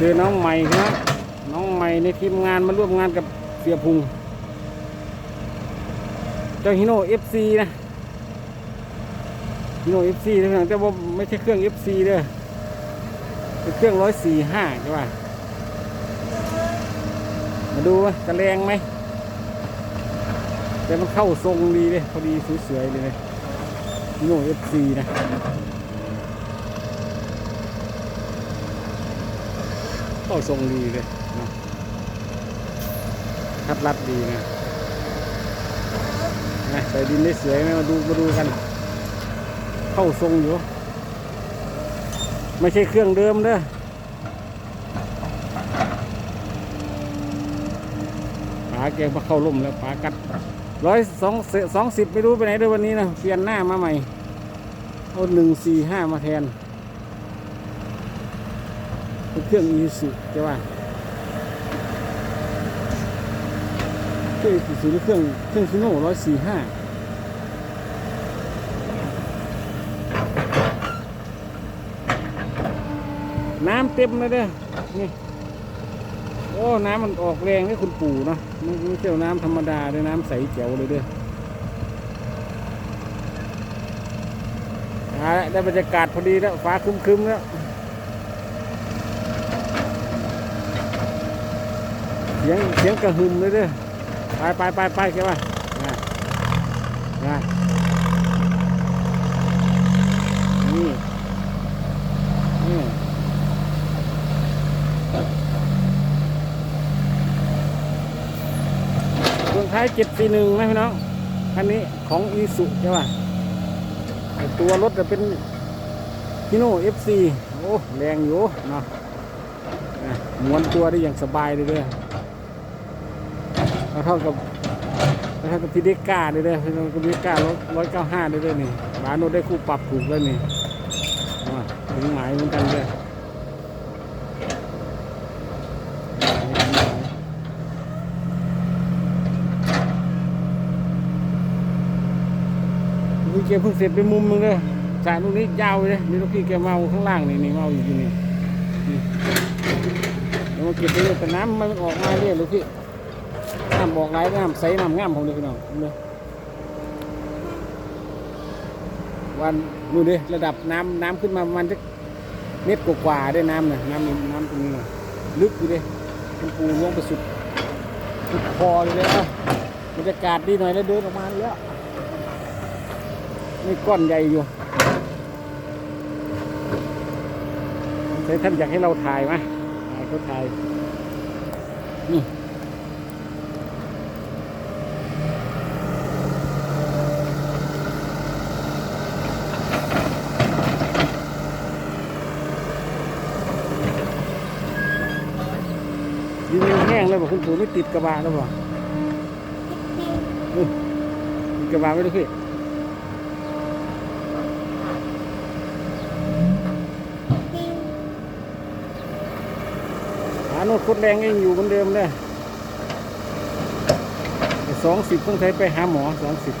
เจอน้องใหม่ครับน้องใหม่ในทีมงานมาร่วมงานกับเสียพุง เจ้าฮิโน่เอฟซีนะฮิโน่เอฟซีนะแต่ว่าไม่ใช่เครื่องเอฟซีเด้อเป็นเครื่องร้อยสี่ห้าใช่ป่ะมาดูว่าจะแรงไหมแต่มันเข้าทรงดีเลยพอดีสวยๆเลยฮิโน่เอฟซีนะ เข้าทรงดีเลยนะทัดรัดดีนะนะใส่ดินได้สวยไหมมาดูมาดูกัน เข้าทรงอยู่ ไม่ใช่เครื่องเดิมเด้อปลาแกมาเข้าร่มแล้วปลากัดร้อยสองสองสิบไม่รู้ไปไหนด้วยวันนี้นะเปลี่ยนหน้ามาใหม่เอาหนึ่งสี่ห้ามาแทน เป็นเครื่องอีสุใช่ป่ะเครื่องอีสุหรือเครื่องเครื่องซูโน่ร้อยสี่ห้าน้ำเต็มเลยเด้อนี่โอ้ น้ำมันออกแรงนี่คุณปู่เนาะไม่ใช่น้ำธรรมดาเลยน้ำใสแจ๋วเลยเด้อเอาละได้บรรยากาศพอดีแล้วฟ้าครึมๆแล้ว สียงเสียงกระหึ่มเลยเด้อไปไปไปไปแกว่านะนะนี่นี่เครื่องท้ายเจ็ดสี่หนึ่งนะพี่น้องคันนี้ของอีสุใช่ป่ะตัวรถจะเป็นฮิโน่เอฟซีโอ้ แรงอยู่เนาะนะม้วนตัวได้อย่างสบายเลยด้วย เด้อเท่ากับเท่ากับพีเดก้าเลยเด้อพีเดก้าร้อยเก้าห้าเลยเด้อนี่ร้านโน้ได้คู่ปรับถูกแล้วนี่ถึงหมายเหมือนกันเลยพี่แกเพิ่งเสร็จไปมุมมึงเลยสายตรงนี้ยาวเลยนี่ลูกพี่แกเมาข้างล่างนี่นี่เมาอยู่ที่นี่นี่แล้วมาเก็บไปเลยแต่น้ำมันออกมาเรื่อยลูกพี่ น้ำบอกไหลน้ำใสน้ำงามผมเลยพี่น้องเลยวันนู่นดิระดับน้ำน้ำขึ้นมาประมาณสักเมตรกว่าๆได้น้ำน่ะน้ำน้ำตรงนี้นะลึกอยู่ดิมันปูลงไปสุดสุดคอเลยเลยเอ้าบรรยากาศดีหน่อยแล้วเดินออกมาแล้วนี่ก้อนใหญ่อยู่ท่านอยากให้เราถ่ายไหมถ่ายเขาถ่ายนี่ ดิ นยังแล้วบอกคุณปู่ไม่ติดกระบะแล้วบอกติดกระบะไว้ด้พี่หาโนดโคตรแรงยังอยู่เหมือนเดิมเลยสองสิบต้องใช้ไปหาหมอสองสิบ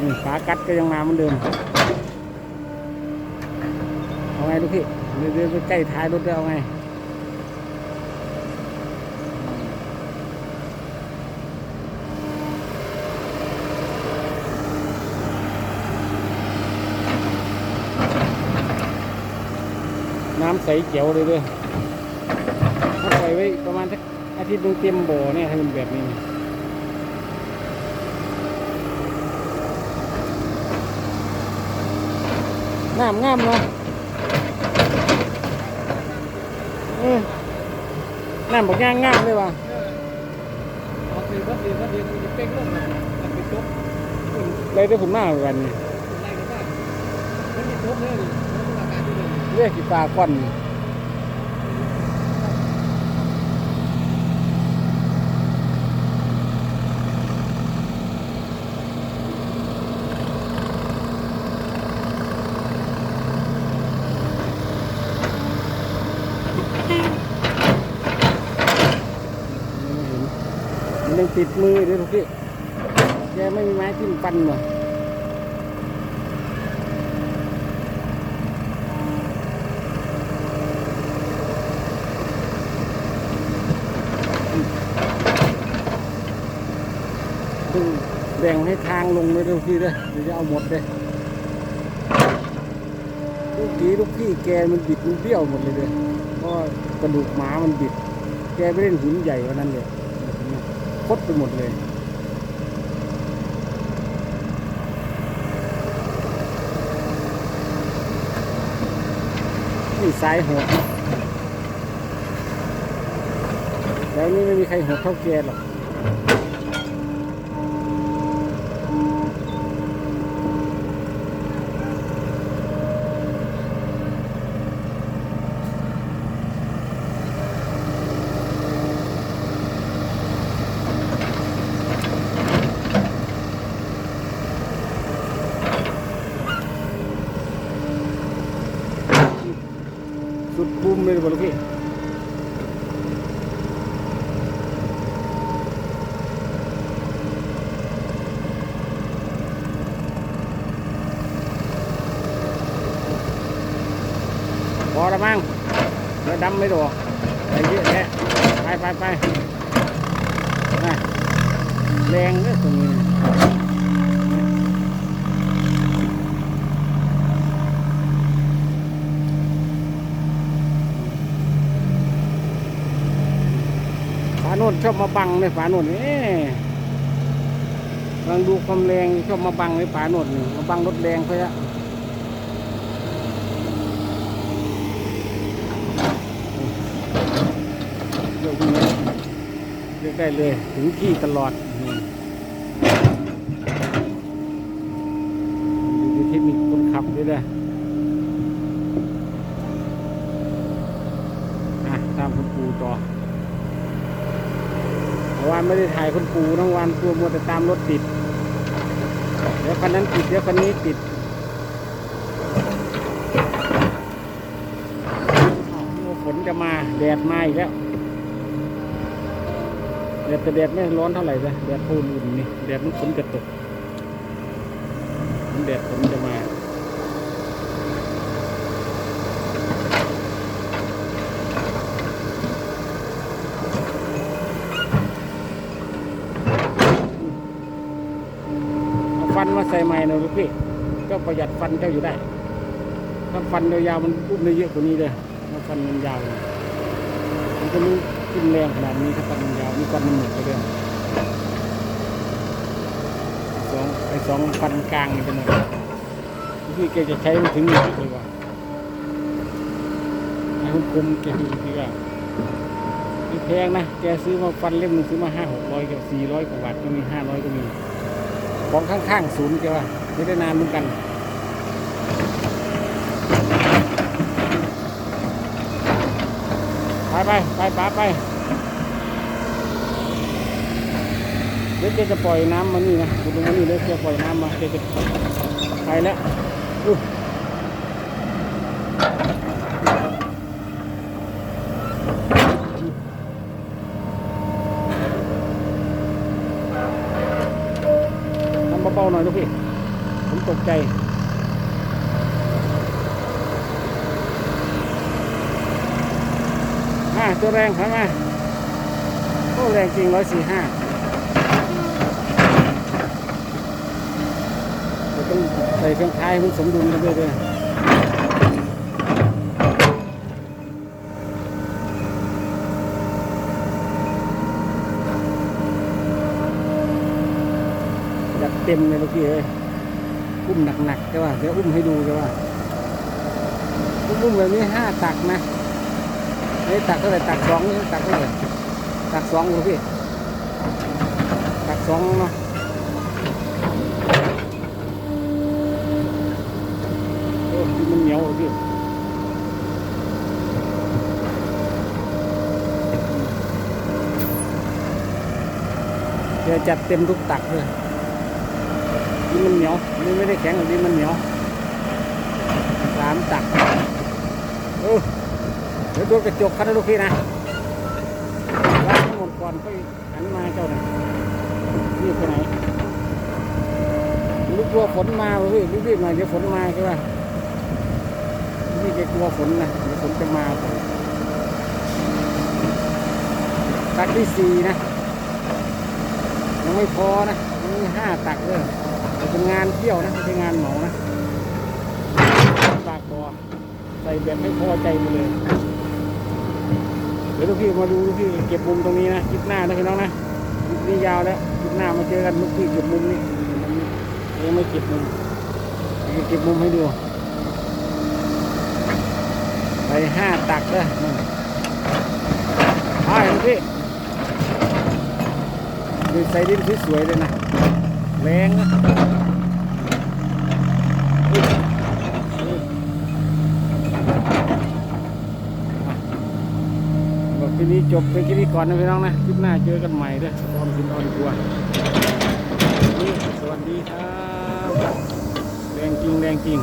นี่ขากัดก็ยังมาเหมือนเดิม เอาไงลูกพี่เดี๋ยวเดี๋ยวไปใกล้ท้ายรถแล้วเอาไง ใสเจ๋วเลยด้วยถ้าปล่อยไว้ประมาณสักอาทิตย์นึงเต็มบ่อเนี่ยถ้าเป็นแบบนี้งามงามเนาะเออน้ำบอกย่างงามเลยว่ะเอาไปวัดเรียนวัดเรียนมันเป้งลงมันเป็นตุ๊บเลยได้ผลมากเหมือนกันนี่อะไรกันบ้างมันมีตุ๊บเลยมันอาการที่เลยเรียกกีตาร์ก้อน ติดมือด้วยทุกที่แกไม่มีไม้ที่มันปันหมดแบ่งให้ทางลงเลยทุกที่เลยเดี๋ยวจะเอาหมดเลยลูกทีลูกพี่แกมันบิดมันเบี้ยวหมดเลยเลยก็กระดูกหมามันบิด แกไปเล่นหินใหญ่วันนั้นเลย คดไปหมดเลยนี่สายหัวแล้วนี่ไม่มีใครหัวเท่าแกหรอก สุดภูมิเลยบ่ลูกพี่พอล้วมั้งเดี๋ยวดำไม่ดอกไปเยอะแยะไปไปไปแรงเด้อตรงนี้ น่นชอบมาบังเลยฝาโน่นเอ๊ะกำลังดูความแรงชอบมาบังเลยฝาโน่นมาบังรถแรงเขาอะเลือกนี้เลือกได้เลยถึงที่ตลอดดูเทคนิคคนขับด้วยนะอะตามคุณปูต่อ เพราะว่าไม่ได้ถ่ายคุณปูทั้งวันตัวมัวแต่ตามรถติด เดี๋ยวคันนั้นติดเดี๋ยวคันนี้ติดฝนจะมาแดดมาอีกแล้วแดดแต่แดดไม่ร้อนเท่าไหร่เลยแดดพูนอุ่นนี่แดดมันฝนจะตกมันแดดฝนจะมาเอาฟัน มาใส่ใหม่หน่อยลูกพี่ก็ประหยัดฟันเจ้าอยู่ได้ถ้าฟันยาวๆมันอุ้มได้เยอะกว่านี้เลยถ้าฟันมันยาวมันจะรู้ขึ้นแรงขนาดนี้ถ้าฟันมันยาวมีฟันมันหมือนกันเลยสองไอ้สองฟันกลางนี่เป็นไงพี่แกจะใช้มันถึงหนึ่งเลยว่ะไอ้คุณคุมแกดูพี่ว่าแพงนะ แกซื้อมาฟันเล่มหนึงซื้อมาห้าหกร้อยกับสี่ร้อยกว่าบาทก็มีห้าร้อยก็มี ของข้างๆศูนย์แกว่าไม่ได้นานเหมือนกันไปไปไปป้าไปเดี๋ยวแกจะปล่อยน้ำมานี่นะดูตรงนี้เดี๋ยวแกปล่อยน้ำมาแกจะไปแล้วอู้ทำเบาๆหน่ อยลูกพี่ ผมตกใจมาตัวแรงครับมาโอ้แรงจริงร้อยสี่ห้าเราต้องใส่เครื่องท้ายมันสมดุลกันด้วยด้วย เต็มเลยเมื่อกี้เลยอุ้มหนักๆใช่ป่ะเดี๋ยวอุ้มให้ดูใช่ป่ะอุ้มแบบนี้ห้าตักนะนี่ตักเท่าไหร่ตักสองนี่ตักเท่าไหร่ตักสองลูกพี่ตักสองเนาะโอ้มันเหนียวลูกพี่เดี๋ยวจัดเต็มทุกตักเลย นี่มันเหนียวนี่ไม่ได้แข็งหรอกนี่มันเหนียวสามตักเออเดี๋ยวดูกระจกคันนะลูกพี่นะล้างหมดก่อนค่อยหันมาเจ้าหน่ะรีบไปไหนลูกกลัวฝนมาลูกพี่รีบๆหน่อยเดี๋ยวฝนมาใช่ป่ะนี่แกกลัวฝนนะเดี๋ยวฝนจะมาก่อตักที่สี่นะยังไม่พอนะยังนี่ห้าตักเลย เป็นงานเที่ยวนะไม่ใช่งานเหมานะปากบ่อใส่แบบไม่พอใจไปเลยเดี๋ยวลูกพี่มาดูลูกพี่เก็บมุมตรงนี้นะคลิปหน้านะพี่น้องนะคลิปนี้ยาวแล้วคลิปหน้ามาเจอกันลูกพี่เก็บมุมนี้ยังไม่เก็บมุมเก็บมุมให้ดูไปห้าตักเลยไปลูกพี่ดูใส่ดินสวยๆเลยนะ แรงนะนี่นี่บอกทีนี้จบไปที่นี้ก่อนนะพี่น้องนะ คลิปหน้าเจอกันใหม่เด้อตอมกินออนทัวสวัสดีครับ แรงจริงแรงจริง